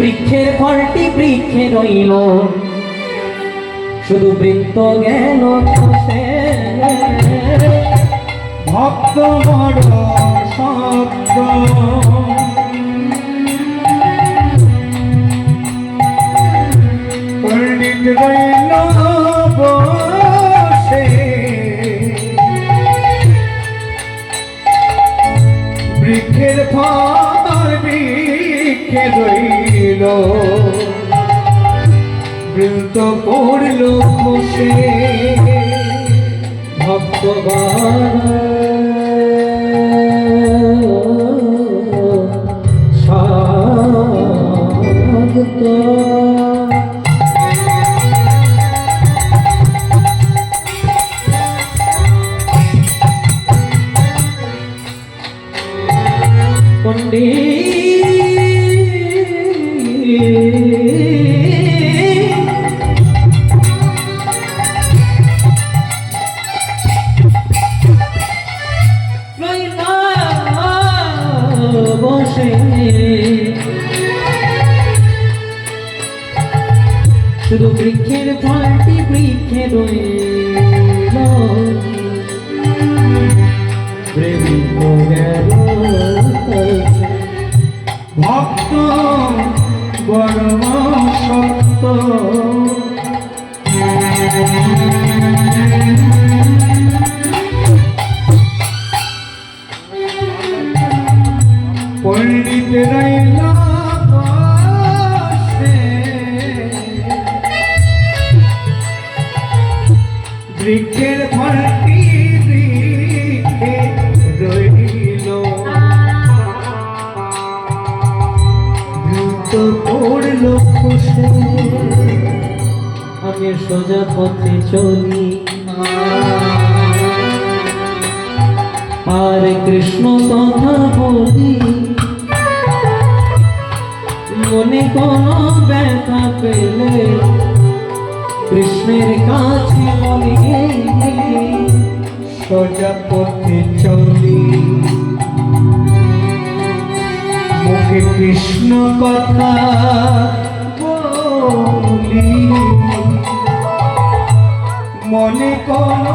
বৃক্ষের ফলটি বৃক্ষে রইল। শুধু বৃত্ত গেল ভক্ত বড় শব্দ বৃক্ষের ফল বৃক্ষে রইল বৃন্ত পড়ল খসে ভগবান শুধু বৃক্ষের ফলটি বৃক্ষে রইল প্রেমিক ভক্ত বড় সত্য পণ্ডিত রইল বৃক্ষের ফলটি দ্রুত পড়ল খুশে আমি সোজা পথে চলি। আর কৃষ্ণ কথা বলি। মনে কোনো ব্যথা পেলে কৃষ্ণের কাছে বলি সোজা পথে চলি। মুখে কৃষ্ণ কথা বলি। মনে কোনো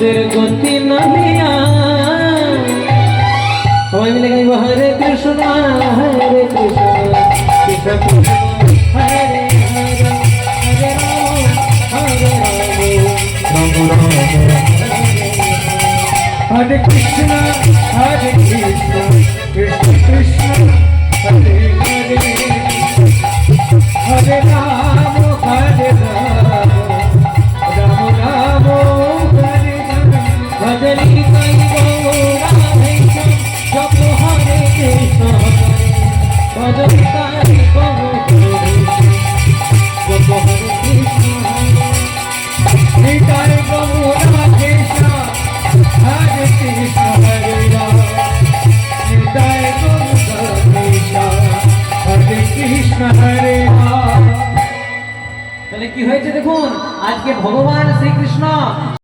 মোদের গতি নহিয়া সবাই মিলে গাইব হরে কৃষ্ণ হরে কৃষ্ণ কৃষ্ণ কৃষ্ণ হরে হরে হরে কৃষ্ণ হরে কৃষ্ণ কৃষ্ণ কৃষ্ণ তাহলে কি হয়েছে দেখুন? আজকে ভগবান শ্রীকৃষ্ণ